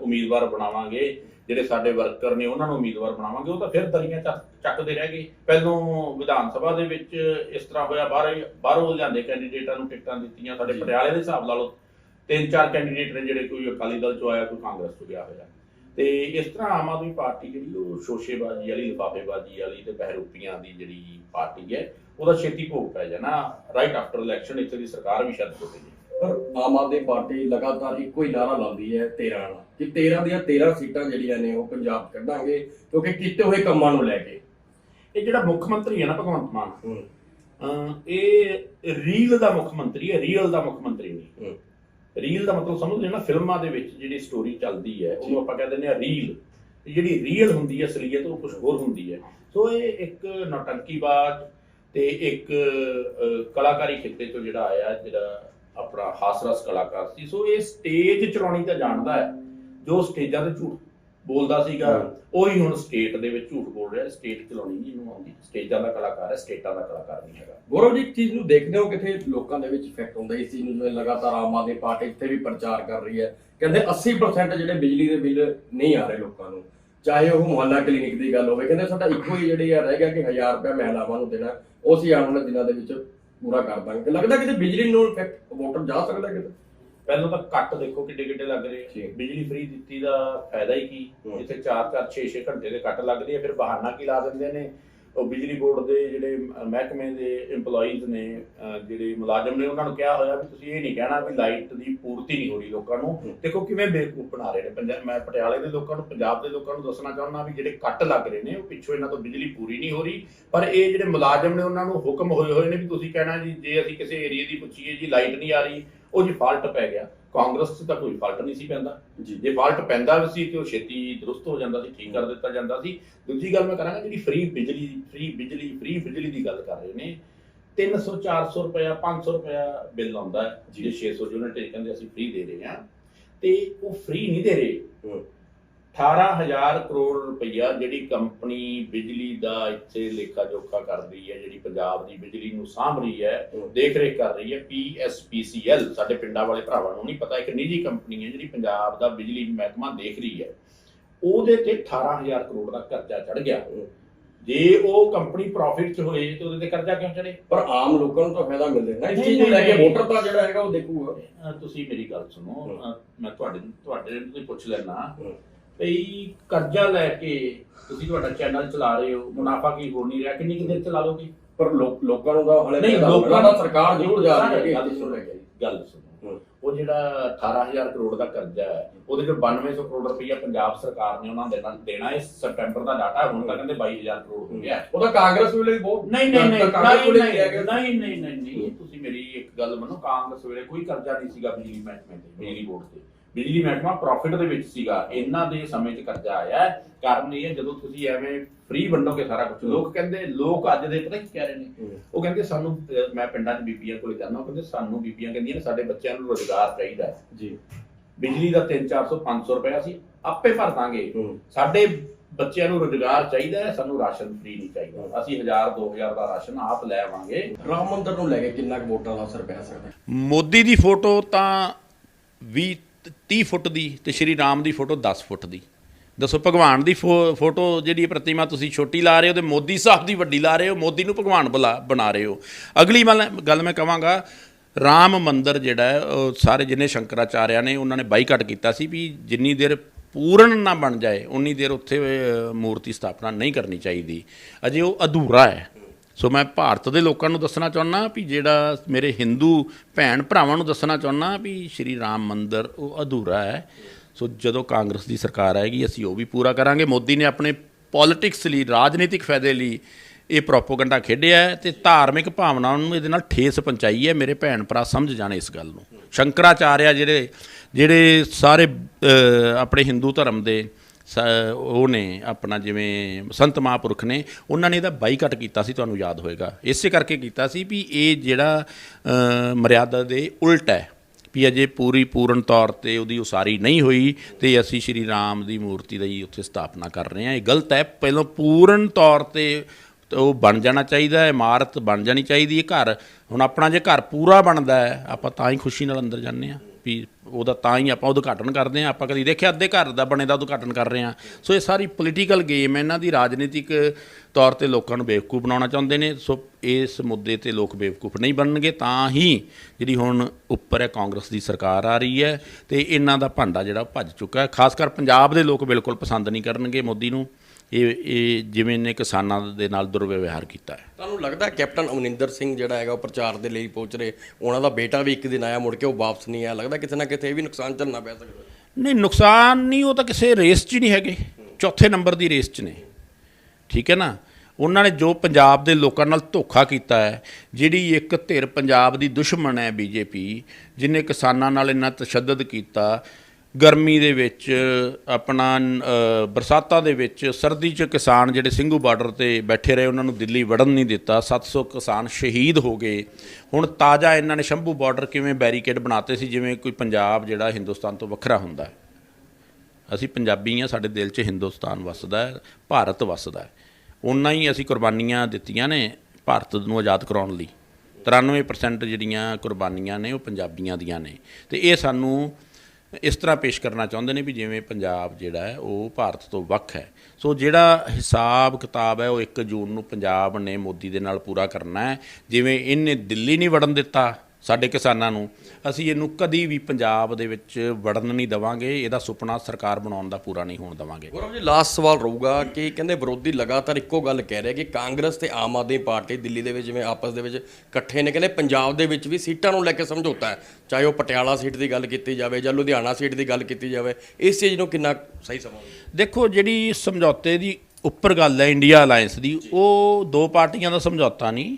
Speaker 2: ਉਮੀਦਵਾਰ ਬਣਾਵਾਂਗੇ ਜਿਹੜੇ ਸਾਡੇ ਵਰਕਰ ਨੇ ਉਹਨਾਂ ਨੂੰ ਉਮੀਦਵਾਰ ਬਣਾਵਾਂਗੇ ਉਹ ਤਾਂ ਫਿਰ ਦਰੀਆਂ ਚੱਕ- ਚੱਕਦੇ ਰਹਿ ਗਏ। ਪਹਿਲੋਂ ਵਿਧਾਨ ਸਭਾ ਦੇ ਵਿੱਚ ਇਸ ਤਰ੍ਹਾਂ ਹੋਇਆ ਬਾਹਰ ਬਾਹਰੋਂ ਲਿਆਂਦੇ ਕੈਂਡੀਡੇਟਾਂ ਨੂੰ ਟਿਕਟਾਂ ਦਿੱਤੀਆਂ ਸਾਡੇ
Speaker 1: ਜੀ।
Speaker 2: ਪਟਿਆਲੇ ਦੇ ਹਿਸਾਬ ਲਾ ਲਓ। ਤਿੰਨ ਚਾਰ ਕੈਂਡੀਡੇਟ ਨੇ ਜਿਹੜੇ ਕੋਈ ਅਕਾਲੀ ਦਲ ਚੋਂ ਆਇਆ ਕੋਈ ਕਾਂਗਰਸ ਤੋਂ ਗਿਆ ਹੋਇਆ। ਤੇ ਇਸ ਤਰ੍ਹਾਂ ਆਮ ਆਦਮੀ ਪਾਰਟੀ ਜਿਹੜੀ ਉਹ ਸ਼ੋਸ਼ੇਬਾਜ਼ੀ ਵਾਲੀ ਲਿਫਾਫੇਬਾਜ਼ੀ ਵਾਲੀ ਤੇ ਬਹਿਰੂਪੀਆਂ ਦੀ ਜਿਹੜੀ ਪਾਰਟੀ ਹੈ ਉਹਦਾ ਛੇਤੀ ਭੋਗ ਪੈ ਜਾਣਾ। ਰਾਈਟ ਆਫਟਰ ਇਲੈਕਸ਼ਨ ਇੱਥੇ ਦੀ ਸਰਕਾਰ ਵੀ ਸ਼ਾਇਦ ਹੋਵੇ
Speaker 1: ਪਰ ਆਮ ਆਦਮੀ ਪਾਰਟੀ ਲਗਾਤਾਰ ਇੱਕੋ ਹੀ ਨਾਰਾ ਲਾਉਂਦੀ ਹੈ 13 ਵਾਲਾ ਕਿ 13 ਦੀਆਂ 13 ਸੀਟਾਂ ਜਿਹੜੀਆਂ ਨੇ ਉਹ ਪੰਜਾਬ ਕੱਢਾਂਗੇ ਕਿਉਂਕਿ ਕੀਤੇ ਹੋਏ ਕੰਮਾਂ ਨੂੰ ਲੈ ਕੇ।
Speaker 2: ਇਹ ਜਿਹੜਾ ਮੁੱਖ ਮੰਤਰੀ ਹੈ ਨਾ ਭਗਵੰਤ ਮਾਨ ਇਹ ਰੀਲ ਦਾ ਮੁੱਖ ਮੰਤਰੀ ਹੈ ਰੀਅਲ ਦਾ ਮੁੱਖ ਮੰਤਰੀ ਨਹੀਂ।
Speaker 1: ਹੂੰ।
Speaker 2: ਰੀਲ ਦਾ ਮਤਲਬ ਸਮਝਦੇ ਨਾ ਫਿਲਮਾਂ ਦੇ ਵਿੱਚ ਜਿਹੜੀ ਸਟੋਰੀ ਚੱਲਦੀ ਹੈ। ਉਹਨੂੰ ਆਪਾਂ ਕਹਿੰਦੇ ਨੇ ਰੀਲ ਜਿਹੜੀ ਰੀਅਲ ਹੁੰਦੀ ਹੈ ਅਸਲੀਅਤ ਉਹ ਕੁਝ ਹੋਰ ਹੁੰਦੀ ਹੈ। ਸੋ ਇਹ ਇੱਕ ਨੌਟੰਕੀਬਾਜ਼ ਤੇ ਇੱਕ ਕਲਾਕਾਰੀ ਖਿੱਤੇ ਤੋਂ ਜਿਹੜਾ ਆਇਆ ਜਿਹੜਾ ਆਪਣਾ ਹਾਸਰਸ ਕਲਾਕਾਰ ਸੀ। ਸੋ ਇਹ ਸਟੇਜ ਚਲਾਉਣੀ ਤਾਂ ਜਾਣਦਾ ਹੈ। ਜੋ ਸਟੇਜਾਂ ਤੇ ਝੂਠ ਬੋਲਦਾ ਸੀਗਾ। ਉਹੀ ਹੁਣ ਸਟੇਟ ਦੇ ਵਿੱਚ ਝੂਠ ਬੋਲ ਰਿਹਾ ਸਟੇਟ ਚਲਾਉਣੀ ਨਹੀਂ ਇਹਨੂੰ ਆਉਂਦੀ। ਸਟੇਜਾਂ ਦਾ ਕਲਾਕਾਰ ਹੈ ਸਟੇਟਾਂ ਦਾ ਕਲਾਕਾਰ ਨਹੀਂ ਹੈਗਾ।
Speaker 1: ਗੌਰਵ ਜੀ ਇੱਕ ਚੀਜ਼ ਨੂੰ ਦੇਖਦੇ ਹੋ ਕਿਥੇ ਲੋਕਾਂ ਦੇ ਵਿੱਚ ਇਫੈਕਟ ਹੁੰਦਾ ਇਸ ਚੀਜ਼ ਨੂੰ ਜਿਵੇਂ ਲਗਾਤਾਰ ਆਮ ਆਦਮੀ ਪਾਰਟੀ ਇੱਥੇ ਵੀ ਪ੍ਰਚਾਰ ਕਰ ਰਹੀ ਹੈ। ਕਹਿੰਦੇ 80% ਜਿਹੜੇ ਬਿਜਲੀ ਦੇ ਬਿੱਲ ਨਹੀਂ ਆ ਰਹੇ ਲੋਕਾਂ ਨੂੰ ਚਾਹੇ ਉਹ ਮੁਹੱਲਾ ਕਲੀਨਿਕ ਦੀ ਗੱਲ ਹੋਵੇ। ਕਹਿੰਦੇ ਸਾਡਾ ਇੱਕੋ ਹੀ ਜਿਹੜੀ ਆ ਰਹਿ ਗਿਆ ਕਿ 1000 ਰੁਪਏ ਮਹਿਲਾਵਾਂ ਨੂੰ ਦੇਣਾ ਉਹ ਅਸੀਂ ਆਉਣ ਵਾਲੇ ਦਿਨਾਂ ਦੇ ਵਿੱਚ ਪੂਰਾ ਕਰ ਦਾਂਗੇ। ਲੱਗਦਾ ਕਿ ਬਿਜਲੀ ਨੂੰ ਇਫੈਕਟ ਵੋਟਰ ਜਾ ਸਕਦਾ ਕਿਤੇ?
Speaker 2: ਪਹਿਲਾਂ ਤਾਂ ਕੱਟ ਦੇਖੋ ਕਿੱਡੇ ਕਿੱਡੇ ਲੱਗ ਰਹੇ
Speaker 1: ਜੀ।
Speaker 2: ਆ। ਬਿਜਲੀ ਫ੍ਰੀ ਦਿੱਤੀ ਦਾ ਫਾਇਦਾ ਹੀ ਕੀ
Speaker 1: ਹਮ।
Speaker 2: ਜਿੱਥੇ 4-4 6-6 ਘੰਟੇ ਦੇ ਕੱਟ ਲੱਗਦੇ ਆ ਫਿਰ ਬਹਾਨਾ ਕੀ ਲਾ ਦਿੰਦੇ ਨੇ ਉਹ ਬਿਜਲੀ ਬੋਰਡ ਦੇ ਜਿਹੜੇ ਅਹ, ਮਹਿਕਮੇ ਦੇ EMPLOYEES ਨੇ ਅਹ, ਜਿਹੜੇ ਮੁਲਾਜ਼ਮ ਨੇ ਉਹਨਾਂ ਨੂੰ ਕਿਹਾ ਹੋਇਆ ਵੀ ਤੁਸੀਂ ਇਹ ਨਹੀਂ ਕਹਿਣਾ ਵੀ ਲਾਈਟ ਦੀ ਪੂਰਤੀ ਨਹੀਂ ਹੋ ਰਹੀ ਲੋਕਾਂ ਨੂੰ। ਦੇਖੋ ਕਿਵੇਂ ਬੇਵਕੂਫ ਬਣਾ ਰਹੇ ਨੇ ਪੰਜਾਬ ਮੈਂ ਪਟਿਆਲੇ ਦੇ ਲੋਕਾਂ ਨੂੰ ਪੰਜਾਬ ਦੇ ਲੋਕਾਂ ਨੂੰ ਦੱਸਣਾ ਚਾਹੁੰਦਾ ਵੀ ਜਿਹੜੇ ਕੱਟ ਲੱਗ ਰਹੇ ਨੇ ਉਹ ਪਿੱਛੋਂ ਇਹਨਾਂ ਤੋਂ ਬਿਜਲੀ ਪੂਰੀ ਨਹੀਂ ਹੋ ਰਹੀ ਪਰ ਇਹ ਜਿਹੜੇ ਮੁਲਾਜ਼ਮ ਨੇ ਉਹਨਾਂ ਨੂੰ ਹੁਕਮ ਹੋਏ ਹੋਏ ਨੇ ਵੀ ਤੁਸੀਂ ਕਹਿਣਾ ਜੀ ਜੇ ਅਸੀਂ ਕਿਸੇ ਏਰੀਆ ਦੀ ਪੁੱਛੀਏ ਜੀ ਲਾਈਟ ਨਹੀਂ ਆ ਰਹੀ ਉਹ ਜੀ ਫਾਲਟ ਪੈ ਗਿਆ। ਕਾਂਗਰਸ 'ਚ ਤਾਂ ਕੋਈ ਫਾਲਟ ਨਹੀਂ ਸੀ ਪੈਂਦਾ।
Speaker 1: ਜੀ।
Speaker 2: ਫਾਲਟ ਪੈਂਦਾ ਵੀ ਸੀ ਤੇ ਉਹ ਛੇਤੀ ਦਰੁਸਤ ਹੋ ਜਾਂਦਾ ਸੀ ਠੀਕ ਕਰ ਦਿੱਤਾ ਜਾਂਦਾ ਸੀ। ਦੂਜੀ ਗੱਲ ਮੈਂ ਕਰਾਂਗਾ ਜਿਹੜੀ ਫ੍ਰੀ ਬਿਜਲੀ ਫ੍ਰੀ ਬਿਜਲੀ ਫ੍ਰੀ ਬਿਜਲੀ ਦੀ ਗੱਲ ਕਰ ਰਹੇ ਨੇ 300 400 ਰੁਪਇਆ 500 ਰੁਪਇਆ ਬਿੱਲ ਆਉਂਦਾ
Speaker 1: ਜੀ।
Speaker 2: ਜੇ 600 ਯੂਨਿਟ ਇਹ ਕਹਿੰਦੇ ਅਸੀਂ ਫ੍ਰੀ ਦੇ ਰਹੇ ਹਾਂ। ਤੇ ਉਹ ਫ੍ਰੀ ਨਹੀਂ ਦੇ ਰਹੇ। 18000 ਕਰੋੜ ਰੁਪਈਆ ਜਿਹੜੀ ਕੰਪਨੀ ਬਿਜਲੀ ਦਾ ਇੱਥੇ ਲੇਖਾ ਜੋਖਾ ਕਰਦੀ ਹੈ ਜਿਹੜੀ ਪੰਜਾਬ ਦੀ ਬਿਜਲੀ ਨੂੰ ਸਾਂਭ ਰਹੀ
Speaker 1: ਹੈ।
Speaker 2: ਦੇਖ ਰੇਖ ਕਰ ਰਹੀ ਹੈ PSPCL ਸਾਡੇ ਪਿੰਡਾਂ ਵਾਲੇ ਭਰਾਵਾਂ ਨੂੰ ਨਹੀਂ ਪਤਾ ਇੱਕ ਨਿੱਜੀ ਕੰਪਨੀ ਹੈ ਜਿਹੜੀ ਪੰਜਾਬ ਦਾ ਬਿਜਲੀ ਮਹਿਕਮਾ ਦੇਖ ਰਹੀ ਹੈ। ਉਹਦੇ ਤੇ 18000 ਕਰੋੜ ਦਾ ਕਰਜ਼ਾ ਚੜ ਗਿਆ। ਜੇ ਉਹ ਕੰਪਨੀ ਪ੍ਰੋਫਿਟ 'ਚ ਹੋਏ ਤੇ ਉਹਦੇ ਤੇ ਕਰਜ਼ਾ ਕਿਉਂ ਚੜੇ
Speaker 1: ਪਰ ਆਮ ਲੋਕਾਂ ਨੂੰ ਤਾਂ ਫਾਇਦਾ ਮਿਲ ਰਿਹਾ ਇਸ ਚੀਜ਼ ਨੂੰ ਲੈ ਕੇ ਵੋਟਰ ਤਾਂ ਜਿਹੜਾ ਹੈਗਾ ਉਹ ਦੇਖੂਗਾ।
Speaker 2: ਤੁਸੀਂ ਮੇਰੀ ਗੱਲ ਸੁਣੋ। ਮੈਂ ਤੁਹਾਡੇ ਤੁਹਾਡੇ ਹੀ ਪੁੱਛ ਲੈਣਾ ਭਈ ਕਰਜ਼ਾ ਲੈ ਕੇ ਤੁਸੀਂ ਤੁਹਾਡਾ ਚੈਨਲ ਚਲਾ ਰਹੇ ਹੋ ਮੁਨਾਫਾ ਕੀ ਹੋ ਨਹੀਂ ਰਿਹਾ ਕਿੰਨੀ ਕੁ ਦੇਰ ਚਲਾ ਲੋਗੇ
Speaker 1: ਪਰ ਲੋਕ- ਲੋਕਾਂ ਨੂੰ ਤਾਂ ਹਲੇ
Speaker 2: ਨਹੀਂ, ਲੋਕਾਂ ਨੂੰ-
Speaker 1: ਸਰਕਾਰ ਜ਼ਰੂਰ ਜਾ ਰਹੀ ਹੈ।
Speaker 2: ਗੱਲ
Speaker 1: ਨੂੰ ਲੈ
Speaker 2: ਗੱਲ ਸੁਣੋ।
Speaker 1: ਹੂੰ।
Speaker 2: ਉਹ ਜਿਹੜਾ 18000 ਕਰੋੜ ਦਾ ਕਰਜ਼ਾ ਹੈ ਉਹਦੇ ਚੋਂ 9200 ਕਰੋੜ ਰੁਪਈਆ ਪੰਜਾਬ ਸਰਕਾਰ ਨੇ ਉਹਨਾਂ ਦੇਣਾ ਦੇਣਾ ਹੈ। ਸਤੰਬਰ ਦਾ ਡਾਟਾ ਹੁਣ ਤਾਂ ਕਹਿੰਦੇ 22000 ਕਰੋੜ ਹੋ। ਗਿਆ
Speaker 1: ਉਹਦਾ ਕਾਂਗਰਸ ਵੇਲੇ ਵੀ ਬਹੁਤ
Speaker 2: ਨਹੀਂ ਨਹੀਂ ਨਹੀਂ
Speaker 1: ਕਾਂਗਰਸ
Speaker 2: ਨਹੀਂ
Speaker 1: ਵੇਲੇ ਕਿਹਾ ਗਿਆ
Speaker 2: ਨਹੀਂ ਨਹੀਂ ਨਹੀਂ ਨਹੀਂ ਤੁਸੀਂ ਮੇਰੀ ਇੱਕ ਗੱਲ ਮੰਨੋ ਕਾਂਗਰਸ ਵੇਲੇ ਕੋਈ ਕਰਜ਼ਾ ਨਹੀਂ ਸੀਗਾ ਬਿਜਲੀ ਮਹਿਕਮੇ ਤੇ ਬਿਜਲੀ ਬੋਰਡ ਤੇ। ਬਿਜਲੀ ਮਹਿਕਮਾ ਪ੍ਰੋਫਿਟ ਦੇ ਵਿੱਚ ਸੀਗਾ। ਇਹਨਾਂ ਦੇ ਸਮੇਂ 'ਚ ਕਰਜ਼ਾ ਆਇਆ ਹੈ। ਕਾਰਨ ਇਹ ਹੈ ਜਦੋਂ ਤੁਸੀਂ ਐਵੇਂ ਫ੍ਰੀ ਵੰਡੋਗੇ ਸਾਰਾ ਕੁਝ ਲੋਕ ਕਹਿੰਦੇ ਲੋਕ ਅੱਜ ਦੇ ਪਤਾ ਕੀ ਕਹਿ ਰਹੇ ਨੇ। ਉਹ ਕਹਿੰਦੇ ਸਾਨੂੰ ਮੈਂ ਪਿੰਡਾਂ 'ਚ ਬੀਬੀਆਂ ਕੋਲੇ ਜਾਂਦਾ ਉਹ ਕਹਿੰਦੇ ਸਾਨੂੰ ਬੀਬੀਆਂ ਕਹਿੰਦੀਆਂ ਨੇ ਸਾਡੇ ਬੱਚਿਆਂ ਨੂੰ ਰੋਜ਼ਗਾਰ ਚਾਹੀਦਾ ਹੈ।
Speaker 1: ਜੀ।
Speaker 2: ਬਿਜਲੀ ਦਾ 3 400 500 ਰੁਪਏ ਅਸੀਂ ਆਪੇ ਭਰ ਦਾਂਗੇ। ਸਾਡੇ ਬੱਚਿਆਂ ਨੂੰ ਰੋਜ਼ਗਾਰ ਚਾਹੀਦਾ ਹੈ ਸਾਨੂੰ ਰਾਸ਼ਨ ਫ੍ਰੀ ਨਹੀਂ ਚਾਹੀਦਾ। ਅਸੀਂ 1000 2000 ਦਾ ਰਾਸ਼ਨ ਆਪ ਲੈ ਆਵਾਂਗੇ।
Speaker 1: ਰਾਮ ਮੰਦਰ ਨੂੰ ਲੈ ਕੇ ਕਿੰਨਾ ਕੁ ਵੋਟਾਂ ਦਾ ਅਸਰ ਪੈ ਸਕਦਾ?
Speaker 4: ਮੋਦੀ ਦੀ ਫੋਟੋ ਤਾਂ 20 30 ਫੁੱਟ ਦੀ ਤੇ ਸ਼੍ਰੀ ਰਾਮ ਦੀ ਫੋਟੋ 10 ਫੁੱਟ ਦੀ। ਦੱਸੋ, ਭਗਵਾਨ ਦੀ ਫੋ- ਫੋਟੋ ਜਿਹੜੀ ਪ੍ਰਤਿਮਾ ਤੁਸੀਂ ਛੋਟੀ ਲਾ ਰਹੇ ਹੋ ਤੇ ਮੋਦੀ ਸਾਹਿਬ ਦੀ ਵੱਡੀ ਲਾ ਰਹੇ ਹੋ, ਮੋਦੀ ਨੂੰ ਭਗਵਾਨ ਬੁਲਾ, ਬਣਾ ਰਹੇ ਹੋ। ਅਗਲੀ ਗੱਲ ਗੱਲ ਮੈਂ ਕਹਾਂਗਾ ਰਾਮ ਮੰਦਰ ਜਿਹੜਾ ਹੈ, ਉਹ ਸਾਰੇ ਜਿੰਨੇ ਸ਼ੰਕਰਾਚਾਰਿਆ ਨੇ, ਉਹਨਾਂ ਨੇ ਬਾਈਕਾਟ ਕੀਤਾ ਸੀ ਵੀ ਜਿੰਨੀ ਦੇਰ ਪੂਰਨ ਨਾ ਬਣ ਜਾਏ, ਉਨੀ ਦੇਰ ਉੱਥੇ ਮੂਰਤੀ ਸਥਾਪਨਾ ਨਹੀਂ ਕਰਨੀ ਚਾਹੀਦੀ। ਅਜੇ ਉਹ ਅਧੂਰਾ ਹੈ। ਸੋ ਮੈਂ ਭਾਰਤ ਦੇ ਲੋਕਾਂ ਨੂੰ ਦੱਸਣਾ ਚਾਹੁੰਦਾ ਵੀ ਜਿਹੜਾ ਮੇਰੇ ਹਿੰਦੂ ਭੈਣ ਭਰਾਵਾਂ ਨੂੰ ਦੱਸਣਾ ਚਾਹੁੰਦਾ ਵੀ ਸ਼੍ਰੀ ਰਾਮ ਮੰਦਿਰ ਉਹ ਅਧੂਰਾ ਹੈ। ਸੋ ਜਦੋਂ ਕਾਂਗਰਸ ਦੀ ਸਰਕਾਰ ਆਏਗੀ, ਅਸੀਂ ਉਹ ਵੀ ਪੂਰਾ ਕਰਾਂਗੇ। ਮੋਦੀ ਨੇ ਆਪਣੇ ਪੋਲਿਟਿਕਸ ਲਈ, ਰਾਜਨੀਤਿਕ ਫਾਇਦੇ ਲਈ ਇਹ ਪ੍ਰੋਪਗੈਂਡਾ ਖੇਡਿਆ ਹੈ ਤੇ ਧਾਰਮਿਕ ਭਾਵਨਾਵਾਂ ਨੂੰ ਇਹਦੇ ਨਾਲ ਠੇਸ ਪਹੁੰਚਾਈ ਹੈ। ਮੇਰੇ ਭੈਣ ਭਰਾ ਸਮਝ ਜਾਣ ਇਸ ਗੱਲ ਨੂੰ। ਸ਼ੰਕਰਾਚਾਰਿਆ ਜਿਹੜੇ ਜਿਹੜੇ ਸਾਰੇ ਆਪਣੇ ਹਿੰਦੂ ਧਰਮ ਦੇ
Speaker 2: ਉਹ ਨੇ ਆਪਣਾ ਜਿਵੇਂ ਸੰਤ ਮਹਾਂਪੁਰਖ ਨੇ, ਉਹਨਾਂ ਨੇ ਇਹਦਾ ਬਾਈਕਾਟ ਕੀਤਾ ਸੀ, ਤੁਹਾਨੂੰ ਯਾਦ ਹੋਏਗਾ। ਇਸੇ ਕਰਕੇ ਕੀਤਾ ਸੀ ਵੀ ਇਹ ਜਿਹੜਾ ਮਰਿਆਦਾ ਦੇ ਉਲਟ ਹੈ ਵੀ ਅਜੇ ਪੂਰੀ ਪੂਰਨ ਤੌਰ ਤੇ ਉਹਦੀ ਉਸਾਰੀ ਨਹੀਂ ਹੋਈ ਤੇ ਅਸੀਂ ਸ਼੍ਰੀ ਰਾਮ ਦੀ ਮੂਰਤੀ ਦਾ ਹੀ ਉੱਥੇ ਸਥਾਪਨਾ ਕਰ ਰਹੇ ਹਾਂ। ਇਹ ਗਲਤ ਹੈ। ਪਹਿਲਾਂ ਪੂਰਨ ਤੌਰ ਤੇ ਤੇ ਉਹ ਬਣ ਜਾਣਾ ਚਾਹੀਦਾ ਹੈ, ਇਮਾਰਤ ਬਣ ਜਾਣੀ ਚਾਹੀਦੀ ਹੈ ਘਰ। ਹੁਣ ਆਪਣਾ ਜੇ ਘਰ ਪੂਰਾ ਬਣਦਾ ਹੈ, ਆਪਾਂ ਤਾਂ ਹੀ ਖੁਸ਼ੀ ਨਾਲ ਅੰਦਰ ਜਾਂਦੇ ਹਾਂ। ਵੀ ਉਹਦਾ ਤਾਂ ਹੀ ਆਪਾਂ ਉਦਘਾਟਨ ਕਰਦੇ ਹਾਂ, ਆਪਾਂ ਕਦੀ ਦੇਖਿਆ ਅੱਧੇ ਘਰ ਦਾ ਬਣੇ ਦਾ ਉਦਘਾਟਨ ਕਰ ਰਹੇ ਹਾਂ। ਸੋ ਇਹ ਸਾਰੀ ਪੋਲੀਟੀਕਲ ਗੇਮ ਇਹਨਾਂ ਦੀ ਰਾਜਨੀਤਿਕ ਤੌਰ ਤੇ ਲੋਕਾਂ ਨੂੰ ਬੇਵਕੂਫ ਬਣਾਉਣਾ ਚਾਹੁੰਦੇ ਨੇ, ਸੋ ਇਸ ਮੁੱਦੇ ਤੇ ਲੋਕ ਬੇਵਕੂਫ ਨਹੀਂ ਬਣਨਗੇ, ਤਾਂ ਹੀ ਜਿਹੜੀ ਹੁਣ ਉੱਪਰ ਹੈ ਕਾਂਗਰਸ ਦੀ ਸਰਕਾਰ ਆ ਰਹੀ ਹੈ ਤੇ ਇਹਨਾਂ ਦਾ ਭਾਂਡਾ ਜਿਹੜਾ ਭੱਜ ਚੁੱਕਾ ਹੈ। ਖਾਸ ਕਰ ਪੰਜਾਬ ਦੇ ਲੋਕ ਬਿਲਕੁਲ ਪਸੰਦ ਨਹੀਂ ਕਰਨਗੇ ਮੋਦੀ ਨੂੰ। ਇਹ ਇਹ ਜਿਵੇਂ ਨੇ ਕਿਸਾਨਾਂ ਦੇ ਨਾਲ ਦੁਰਵਿਵਹਾਰ ਕੀਤਾ ਹੈ।
Speaker 1: ਤੁਹਾਨੂੰ ਲੱਗਦਾ ਕੈਪਟਨ ਅਮਰਿੰਦਰ ਸਿੰਘ ਜਿਹੜਾ ਹੈਗਾ ਉਹ ਪ੍ਰਚਾਰ ਦੇ ਲਈ ਪਹੁੰਚ ਰਹੇ? ਉਹਨਾਂ ਦਾ ਬੇਟਾ ਵੀ ਇੱਕ ਦਿਨ ਆਇਆ ਮੁੜ ਕੇ ਉਹ ਵਾਪਸ ਨਹੀਂ ਆਇਆ। ਲੱਗਦਾ ਕਿਤੇ ਨਾ ਕਿਤੇ ਇਹ ਵੀ ਨੁਕਸਾਨ ਝੱਲਣਾ ਪੈ ਸਕਦਾ
Speaker 2: ਨਹੀਂ ਨੁਕਸਾਨ ਨਹੀਂ ਉਹ ਤਾਂ ਕਿਸੇ ਰੇਸ 'ਚ ਨਹੀਂ ਹੈਗੇ। ਚੌਥੇ ਨੰਬਰ ਦੀ ਰੇਸ 'ਚ ਨੇ। ਠੀਕ ਹੈ ਨਾ? ਉਹਨਾਂ ਨੇ ਜੋ ਪੰਜਾਬ ਦੇ ਲੋਕਾਂ ਨਾਲ ਧੋਖਾ ਕੀਤਾ ਹੈ ਜਿਹੜੀ ਇੱਕ ਧਿਰ ਪੰਜਾਬ ਦੀ ਦੁਸ਼ਮਣ ਹੈ ਬੀਜੇਪੀ ਜਿਨੇ ਕਿਸਾਨਾਂ ਨਾਲ ਇੰਨਾ ਤਸ਼ੱਦਦ ਕੀਤਾ ਗਰਮੀ ਦੇ ਵਿੱਚ, ਆਪਣਾ ਬਰਸਾਤਾਂ ਦੇ ਵਿੱਚ ਸਰਦੀ 'ਚ ਕਿਸਾਨ ਜਿਹੜੇ ਸਿੰਘੂ ਬਾਰਡਰ ਤੇ ਬੈਠੇ ਰਹੇ, ਉਹਨਾਂ ਨੂੰ ਦਿੱਲੀ ਵੜਨ ਨਹੀਂ ਦਿੱਤਾ। 700 ਕਿਸਾਨ ਸ਼ਹੀਦ ਹੋ ਗਏ। ਹੁਣ ਤਾਜ਼ਾ ਇਹਨਾਂ ਨੇ ਸ਼ੰਭੂ ਬਾਰਡਰ ਕਿਵੇਂ ਬੈਰੀਕੇਡ ਬਣਾਤੇ ਸੀ, ਜਿਵੇਂ ਕੋਈ ਪੰਜਾਬ ਜਿਹੜਾ ਹਿੰਦੁਸਤਾਨ ਤੋਂ ਵੱਖਰਾ ਹੁੰਦਾ ਹੈ। ਅਸੀਂ ਪੰਜਾਬੀ ਆ ਸਾਡੇ ਦਿਲ 'ਚ ਹਿੰਦੁਸਤਾਨ ਵਸਦਾ ਹੈ, ਭਾਰਤ ਵਸਦਾ ਹੈ। ਉਨਾ ਹੀ ਅਸੀਂ ਕੁਰਬਾਨੀਆਂ ਦਿੱਤੀਆਂ ਨੇ ਭਾਰਤ ਨੂੰ ਆਜ਼ਾਦ ਕਰਾਉਣ ਲਈ। 93% ਜਿਹੜੀਆਂ ਕੁਰਬਾਨੀਆਂ ਨੇ, ਉਹ ਪੰਜਾਬੀਆਂ ਦੀਆਂ ਨੇ। ਤੇ ਇਹ ਸਾਨੂੰ ਇਸ ਤਰ੍ਹਾਂ ਪੇਸ਼ ਕਰਨਾ ਚਾਹੁੰਦੇ ਨੇ ਵੀ ਜਿਵੇਂ ਪੰਜਾਬ ਜਿਹੜਾ ਹੈ, ਉਹ ਭਾਰਤ ਤੋਂ ਵੱਖ ਹੈ। ਸੋ ਜਿਹੜਾ ਹਿਸਾਬ ਕਿਤਾਬ ਹੈ, ਉਹ 1 ਜੂਨ ਨੂੰ ਪੰਜਾਬ ਨੇ ਮੋਦੀ ਦੇ ਨਾਲ ਪੂਰਾ ਕਰਨਾ ਹੈ। ਜਿਵੇਂ ਇਹਨੇ ਦਿੱਲੀ ਨਹੀਂ ਵੜਨ ਦਿੱਤਾ ਸਾਡੇ ਕਿਸਾਨਾਂ ਨੂੰ ਅਸੀਂ ਇਹਨੂੰ ਕਦੀ ਵੀ ਪੰਜਾਬ ਦੇ ਵਿੱਚ ਵੜਨ ਨਹੀਂ ਦਵਾਂਗੇ ਇਹਦਾ ਸੁਪਨਾ ਸਰਕਾਰ ਬਣਾਉਣ ਦਾ ਪੂਰਾ ਨਹੀਂ ਹੋਣ ਦਵਾਂਗੇ।
Speaker 1: ਗੌਰਵ ਜੀ ਲਾਸਟ ਸਵਾਲ ਰਹੂਗਾ ਕਿ ਕਹਿੰਦੇ ਵਿਰੋਧੀ ਲਗਾਤਾਰ ਇੱਕੋ ਗੱਲ ਕਹਿ ਰਹੇ ਕਿ ਕਾਂਗਰਸ ਤੇ ਆਮ ਆਦਮੀ ਪਾਰਟੀ ਦਿੱਲੀ ਦੇ ਵਿੱਚ ਜਿਵੇਂ ਆਪਸ ਦੇ ਵਿੱਚ ਇਕੱਠੇ ਨੇ ਕਹਿੰਦੇ ਪੰਜਾਬ ਦੇ ਵਿੱਚ ਵੀ ਸੀਟਾਂ ਨੂੰ ਲੈ ਕੇ ਸਮਝੌਤਾ ਹੈ। ਚਾਹੇ ਉਹ ਪਟਿਆਲਾ ਸੀਟ ਦੀ ਗੱਲ ਕੀਤੀ ਜਾਵੇ ਜਾਂ ਲੁਧਿਆਣਾ ਸੀਟ ਦੀ ਗੱਲ ਕੀਤੀ ਜਾਵੇ ਇਸ ਚੀਜ਼ ਨੂੰ ਕਿੰਨਾ ਸਹੀ ਸਮਝਦੇ
Speaker 2: ਦੇਖੋ ਜਿਹੜੀ ਸਮਝੌਤੇ ਦੀ ਉੱਪਰ ਗੱਲ ਹੈ ਇੰਡੀਆ ਅਲਾਈਅੰਸ ਦੀ ਉਹ ਦੋ ਪਾਰਟੀਆਂ ਦਾ ਸਮਝੌਤਾ ਨਹੀਂ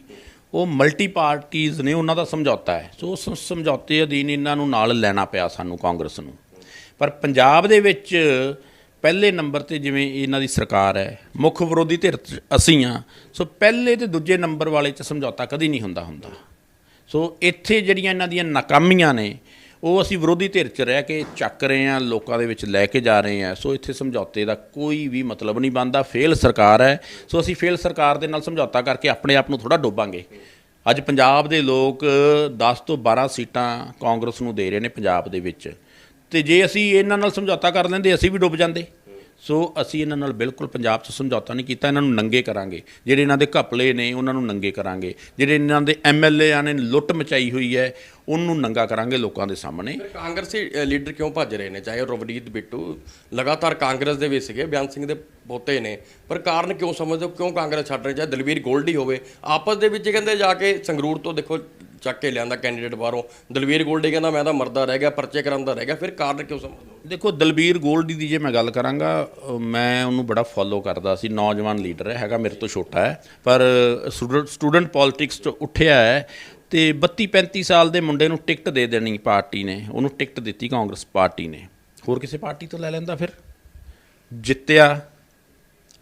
Speaker 2: ਉਹ ਮਲਟੀ ਪਾਰਟੀਆਂ ਨੇ ਉਹਨਾਂ ਦਾ ਸਮਝੌਤਾ ਹੈ। ਸੋ ਉਸ ਸਮਝੌਤੇ ਅਧੀਨ ਇਹਨਾਂ ਨੂੰ ਨਾਲ ਲੈਣਾ ਪਿਆ ਸਾਨੂੰ ਕਾਂਗਰਸ ਨੂੰ। ਪਰ ਪੰਜਾਬ ਦੇ ਵਿੱਚ ਪਹਿਲੇ ਨੰਬਰ ਤੇ ਜਿਵੇਂ ਇਹਨਾਂ ਦੀ ਸਰਕਾਰ ਹੈ, ਮੁੱਖ ਵਿਰੋਧੀ ਧਿਰ 'ਚ ਅਸੀਂ ਆ ਸੋ ਪਹਿਲੇ ਤੇ ਦੂਜੇ ਨੰਬਰ ਵਾਲੇ 'ਚ ਸਮਝੌਤਾ ਕਦੀ ਨਹੀਂ ਹੁੰਦਾ ਹੁੰਦਾ। ਸੋ ਇੱਥੇ ਜਿਹੜੀਆਂ ਇਹਨਾਂ ਦੀਆਂ ਨਾਕਾਮੀਆਂ ਨੇ ਉਹ ਅਸੀਂ ਵਿਰੋਧੀ ਧਿਰ 'ਚ ਰਹਿ ਕੇ ਚੱਕ ਰਹੇ ਹਾਂ, ਲੋਕਾਂ ਦੇ ਵਿੱਚ ਲੈ ਕੇ ਜਾ ਰਹੇ ਹਾਂ। ਸੋ ਇੱਥੇ ਸਮਝੌਤੇ ਦਾ ਕੋਈ ਵੀ ਮਤਲਬ ਨਹੀਂ ਬਣਦਾ। ਫੇਲ ਸਰਕਾਰ ਹੈ। ਸੋ ਅਸੀਂ ਫੇਲ ਸਰਕਾਰ ਦੇ ਨਾਲ ਸਮਝੌਤਾ ਕਰਕੇ ਆਪਣੇ ਆਪ ਨੂੰ ਥੋੜਾ ਡੋਬਾਂਗੇ। ਅੱਜ ਪੰਜਾਬ ਦੇ ਲੋਕ 10 ਤੋਂ 12 ਸੀਟਾਂ ਕਾਂਗਰਸ ਨੂੰ ਦੇ ਰਹੇ ਨੇ ਪੰਜਾਬ ਦੇ ਵਿੱਚ। ਤੇ ਜੇ ਅਸੀਂ ਇਹਨਾਂ ਨਾਲ ਸਮਝੌਤਾ ਕਰ ਲੈਂਦੇ, ਅਸੀਂ ਵੀ ਡੁੱਬ ਜਾਂਦੇ। ਸੋ ਅਸੀਂ ਇਹਨਾਂ ਨਾਲ ਬਿਲਕੁਲ ਪੰਜਾਬ 'ਚ ਸਮਝੌਤਾ ਨਹੀਂ ਕੀਤਾ, ਇਹਨਾਂ ਨੂੰ ਨੰਗੇ ਕਰਾਂਗੇ। ਜਿਹੜੇ ਇਹਨਾਂ ਦੇ ਘਪਲੇ ਨੇ, ਉਹਨਾਂ ਨੂੰ ਨੰਗੇ ਕਰਾਂਗੇ। ਜਿਹੜੇ ਇਹਨਾਂ ਦੇ ਐਮਐਲਏਆਂ ਨੇ, ਲੁੱਟ ਮਚਾਈ ਹੋਈ ਹੈ, ਉਹਨੂੰ ਨੰਗਾ ਕਰਾਂਗੇ ਲੋਕਾਂ ਦੇ ਸਾਹਮਣੇ।
Speaker 1: ਫਿਰ ਕਾਂਗਰਸੀ ਲੀਡਰ ਕਿਉਂ ਭੱਜ ਰਹੇ ਨੇ? ਚਾਹੇ ਉਹ ਰਵਨੀਤ ਬਿੱਟੂ, ਲਗਾਤਾਰ ਕਾਂਗਰਸ ਦੇ ਵਿੱਚ ਸੀਗੇ, ਬਿਆਨ ਸਿੰਘ ਦੇ ਪੋਤੇ ਨੇ। ਪਰ ਕਾਰਨ ਕਿਉਂ ਸਮਝਦੇ ਹੋ? ਕਿਉਂ ਕਾਂਗਰਸ ਛੱਡ ਰਹੇ? ਚਾਹੇ ਦਲਵੀਰ ਗੋਲਡੀ ਹੋਵੇ, ਆਪਸ ਦੇ ਵਿੱਚ ਕਹਿੰਦੇ ਜਾ ਕੇ ਸੰਗਰੂਰ ਤੋਂ ਦੇਖੋ ਚੱਕ ਕੇ ਲਿਆਂਦਾ ਕੈਂਡੀਡੇਟ ਬਾਹਰੋਂ। ਦਲਵੀਰ ਗੋਲਡੀ ਕਹਿੰਦਾ, ਮੈਂ ਤਾਂ ਮਰਦਾ ਰਹਿ ਗਿਆ, ਪਰਚੇ ਕਰਾਉਂਦਾ ਰਹਿ ਗਿਆ, ਫਿਰ ਕਾਰਨ ਕਿਉਂ ਸਮਝਦੇ
Speaker 2: ਦੇਖੋ, ਦਲਬੀਰ ਗੋਲਡੀ ਦੀ ਜੇ ਮੈਂ ਗੱਲ ਕਰਾਂਗਾ ਮੈਂ ਉਹਨੂੰ ਬੜਾ ਫੋਲੋ ਕਰਦਾ ਸੀ, ਨੌਜਵਾਨ ਲੀਡਰ ਹੈ, ਹੈਗਾ ਮੇਰੇ ਤੋਂ ਛੋਟਾ ਹੈ, ਪਰ ਸਟੂਡੈਂਟ ਪੋਲਿਟਿਕਸ ਤੋਂ ਉੱਠਿਆ ਹੈ ਤੇ 32 35 ਸਾਲ ਦੇ ਮੁੰਡੇ ਨੂੰ ਟਿਕਟ ਦੇ ਦੇਣੀ ਪਾਰਟੀ ਨੇ, ਉਹਨੂੰ ਟਿਕਟ ਦਿੱਤੀ ਕਾਂਗਰਸ ਪਾਰਟੀ ਨੇ। ਹੋਰ ਕਿਸੇ ਪਾਰਟੀ ਤੋਂ ਲੈ ਲੈਂਦਾ ਫਿਰ? ਜਿੱਤਿਆ,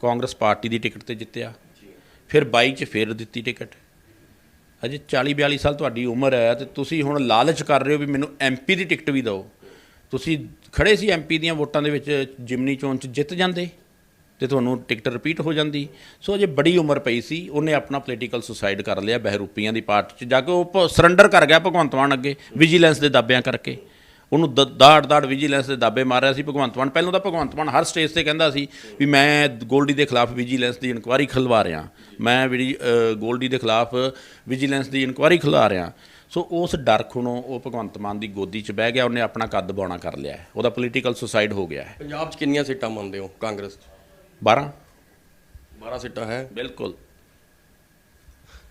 Speaker 2: ਕਾਂਗਰਸ ਪਾਰਟੀ ਦੀ ਟਿਕਟ ਤੇ ਜਿੱਤਿਆ। ਫਿਰ 22 ਚ ਫਿਰ ਦਿੱਤੀ ਟਿਕਟ ਅਜੇ 40 42 ਸਾਲ ਤੁਹਾਡੀ ਉਮਰ ਹੈ ਤੇ ਤੁਸੀਂ ਹੁਣ ਲਾਲਚ ਕਰ ਰਹੇ ਹੋ ਵੀ ਮੈਨੂੰ ਐਮਪੀ ਦੀ ਟਿਕਟ ਵੀ ਦਿਓ। ਤੁਸੀਂ ਖੜੇ ਸੀ ਐਮਪੀ ਦੀਆਂ ਵੋਟਾਂ ਦੇ ਵਿੱਚ ਜਿਮਨੀ ਚੋਣ ਚ ਜਿੱਤ ਜਾਂਦੇ ਤੇ ਤੁਹਾਨੂੰ ਟਿਕਟ ਰਿਪੀਟ ਹੋ ਜਾਂਦੀ। ਸੋ ਅਜੇ ਬੜੀ ਉਮਰ ਪਈ ਸੀ, ਉਹਨੇ ਆਪਣਾ ਪੋਲੀਟੀਕਲ ਸੁਸਾਈਡ ਕਰ ਲਿਆ ਬਹਿਰੂਪੀਆਂ ਦੀ ਪਾਰਟੀ ਚ ਜਾ ਕੇ ਉਹ ਸਰੈਂਡਰ ਕਰ ਗਿਆ ਭਗਵੰਤ ਮਾਨ ਅੱਗੇ ਵਿਜੀਲੈਂਸ ਦੇ ਦਾਬਿਆਂ ਕਰਕੇ। ਉਹਨੂੰ ਦਾੜ ਦਾੜ ਵਿਜੀਲੈਂਸ ਦੇ ਦਾਅਵੇ ਮਾਰ ਰਿਹਾ ਸੀ ਭਗਵੰਤ ਮਾਨ। ਪਹਿਲਾਂ ਤਾਂ ਭਗਵੰਤ ਮਾਨ ਹਰ ਸਟੇਜ ਤੇ ਕਹਿੰਦਾ ਸੀ ਵੀ ਮੈਂ ਗੋਲਡੀ ਦੇ ਖਿਲਾਫ ਵਿਜੀਲੈਂਸ ਦੀ ਇਨਕੁਆਇਰੀ ਖਲਵਾ ਰਿਹਾ। ਮੈਂ ਵੀ ਗੋਲਡੀ ਦੇ ਖਿਲਾਫ ਵਿਜੀਲੈਂਸ ਦੀ ਇਨਕੁਆਇਰੀ ਖਲਵਾ ਰਿਹਾ। ਸੋ ਉਸ ਡਰ ਖੁਣੋਂ ਉਹ ਭਗਵੰਤ ਮਾਨ ਦੀ ਗੋਦੀ 'ਚ ਬਹਿ ਗਿਆ ਉਹਨੇ ਆਪਣਾ ਕੱਦ ਬੌਣਾ ਕਰ ਲਿਆ। ਉਹਦਾ ਪੋਲੀਟੀਕਲ ਸੁਸਾਈਡ ਹੋ ਗਿਆ ਹੈ।
Speaker 1: ਪੰਜਾਬ 'ਚ ਕਿੰਨੀਆਂ ਸੀਟਾਂ ਮੰਨਦੇ ਹੋ ਕਾਂਗਰਸ
Speaker 2: 12
Speaker 1: 12 ਸੀਟਾਂ ਹੈ।
Speaker 2: ਬਿਲਕੁਲ।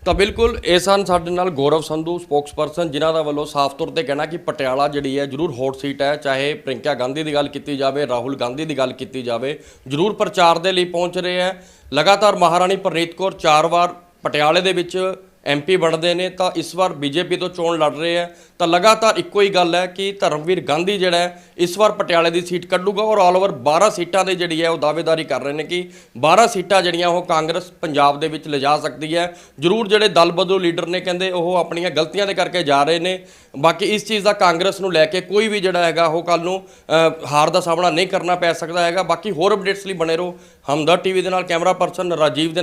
Speaker 1: ਤਾਂ ਬਿਲਕੁਲ, ਇਹ ਸਨ ਸਾਡੇ ਨਾਲ ਗੌਰਵ ਸੰਧੂ ਸਪੋਕਸਪਰਸਨ ਜਿਨ੍ਹਾਂ ਦਾ ਵੱਲੋਂ ਸਾਫ਼ ਤੌਰ ਤੇ ਕਹਿਣਾ ਕਿ ਪਟਿਆਲਾ ਜਿਹੜੀ ਹੈ ਜ਼ਰੂਰ ਹੌਟ ਸੀਟ ਹੈ, ਚਾਹੇ ਪ੍ਰਿੰਕਾ ਗਾਂਧੀ ਦੀ ਗੱਲ ਕੀਤੀ ਜਾਵੇ, ਰਾਹੁਲ ਗਾਂਧੀ ਦੀ ਗੱਲ ਕੀਤੀ ਜਾਵੇ, ਜ਼ਰੂਰ ਪ੍ਰਚਾਰ ਦੇ ਲਈ ਪਹੁੰਚ ਰਹੇ ਹੈ। ਲਗਾਤਾਰ ਮਹਾਰਾਣੀ ਪ੍ਰਨੀਤ ਕੌਰ ਚਾਰ ਵਾਰ ਪਟਿਆਲੇ ਦੇ ਵਿੱਚ ਐਮਪੀ ਬਣਦੇ ਨੇ, ਤਾਂ ਇਸ ਵਾਰ ਬੀਜੇਪੀ ਤੋਂ ਚੋਣ ਲੜ ਰਹੇ ਆ। ਤਾਂ ਲਗਾਤਾਰ ਇੱਕੋ ਹੀ ਗੱਲ ਹੈ ਕਿ ਧਰਮਵੀਰ ਗਾਂਧੀ ਜਿਹੜਾ ਹੈ, ਇਸ ਵਾਰ ਪਟਿਆਲੇ ਦੀ ਸੀਟ ਕੱਢੂਗਾ ਔਰ ਆਲ ਓਵਰ 12 ਸੀਟਾਂ ਦੇ ਜਿਹੜੀ ਹੈ ਉਹ ਦਾਅਵੇਦਾਰੀ ਕਰ ਰਹੇ ਨੇ ਕਿ 12 ਸੀਟਾਂ ਜਿਹੜੀਆਂ ਉਹ ਕਾਂਗਰਸ ਪੰਜਾਬ ਦੇ ਵਿੱਚ ਲਿਜਾ ਸਕਦੀ ਹੈ। ਜ਼ਰੂਰ ਜਿਹੜੇ ਦਲ ਬਦਲੂ ਲੀਡਰ ਨੇ ਕਹਿੰਦੇ ਉਹ ਆਪਣੀਆਂ ਗਲਤੀਆਂ ਦੇ ਕਰਕੇ ਜਾ ਰਹੇ ਨੇ। ਬਾਕੀ ਇਸ ਚੀਜ਼ ਦਾ ਕਾਂਗਰਸ ਨੂੰ ਲੈ ਕੇ ਕੋਈ ਵੀ ਜਿਹੜਾ ਹੈਗਾ ਉਹ ਕੱਲ ਨੂੰ ਹਾਰ ਦਾ ਸਾਹਮਣਾ ਨਹੀਂ ਕਰਨਾ ਪੈ ਸਕਦਾ ਹੈਗਾ। ਬਾਕੀ ਹੋਰ ਅਪਡੇਟਸ ਲਈ ਬਣੇ ਰਹੋ। ਹਮਦਰ ਟੀਵੀ ਦੇ ਨਾਲ ਕੈਮਰਾ ਪਰਸਨ ਰਾਜੀਵ ਦੇ